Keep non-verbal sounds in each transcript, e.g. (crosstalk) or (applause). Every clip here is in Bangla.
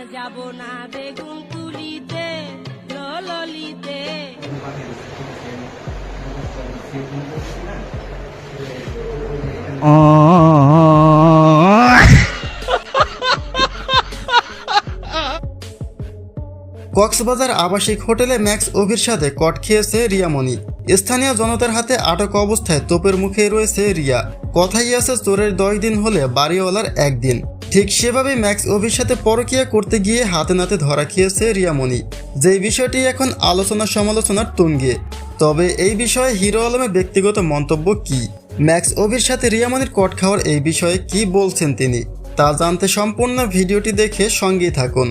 আর যাব না বেগুন (laughs) কক্সবাজার আবাসিক হোটেলে ম্যাক্স অভির সাথে কট খেয়েছে রিয়ামণি স্থানীয় জনতার হাতে আটক অবস্থায় তোপের মুখে রয়েছে রিয়া। কথাই আছে চোরের দশ দিন হলে বাড়িওয়ালার একদিন। ঠিক সেভাবেই ম্যাক্স অভির সাথে পরকিয়া করতে গিয়ে হাতে নাতে ধরা খেয়েছে রিয়ামণি। যেই বিষয়টি এখন আলোচনা সমালোচনার তুঙ্গে। তবে এই বিষয়ে হিরো আলমের ব্যক্তিগত মন্তব্য কি? ম্যাক্স অভির সাথে রিয়ামণির কট খাওয়ার এই বিষয়ে কি বলছেন তিনি? তা জানতে সম্পূর্ণ ভিডিওটি দেখে সঙ্গেই থাকুন।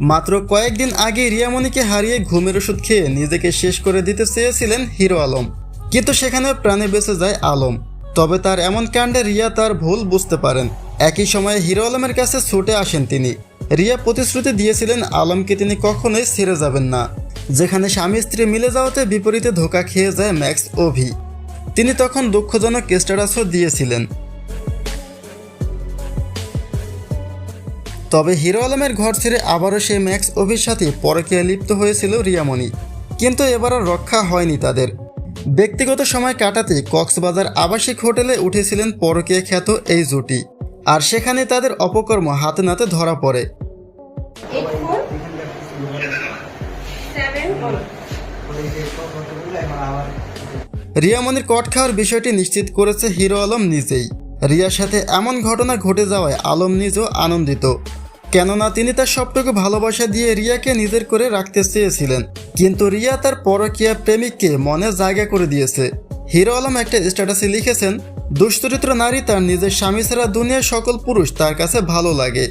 মাত্র কয়েকদিন আগে রিয়ামণিকে হারিয়ে ঘুমের ওষুধ খেয়ে নিজেকে শেষ করে দিতে চেয়েছিলেন হিরো আলম। কিন্তু সেখানে প্রাণে বেঁচে যায় আলম। তবে তার এমন কাণ্ডে রিয়া তার ভুল বুঝতে পারেন। একই সময়ে হিরো আলমের কাছে ছুটে আসেন তিনি। রিয়া প্রতিশ্রুতি দিয়েছিলেন আলমকে তিনি কখনোই ছেড়ে যাবেন না, যেখানে স্বামী স্ত্রী মিলে যাওয়াতে বিপরীতে ধোকা খেয়ে যায় ম্যাক্স ওভি তিনি তখন দুঃখজনক স্ট্যাটাসও দিয়েছিলেন। তবে হিরো আলমের ঘর ছেড়ে আবারও সেই ম্যাক্স অভির সাথে পরকীয়া লিপ্ত হয়েছিল রিয়ামণি। কিন্তু এবারও রক্ষা হয়নি তাদের। ব্যক্তিগত সময় কাটাতে কক্সবাজার আবাসিক হোটেলে উঠেছিলেন পরকীয়া খ্যাত এই জুটি। আর সেখানে তাদের অপকর্ম হাতে নাতে ধরা পড়ে। রিয়ামণির কট খাওয়ার বিষয়টি নিশ্চিত করেছে হিরো আলম নিজেই। রিয়ার সাথে এমন ঘটনা ঘটে যাওয়ায় আলম নিজেও আনন্দিত। কেননা তিনি তার সবটুকু ভালোবাসা দিয়ে রিয়াকে নিজের করে রাখতে চেয়েছিলেন। কিন্তু রিয়া তার পরকীয়া প্রেমিককে মনে জায়গা করে দিয়েছে। হিরো আলম একটা স্ট্যাটাসে লিখেছেন দুশ্চরিত্র নারী তার নিজের স্বামী ছাড়া দুনিয়ার সকল পুরুষ তার কাছে ভালো লাগে।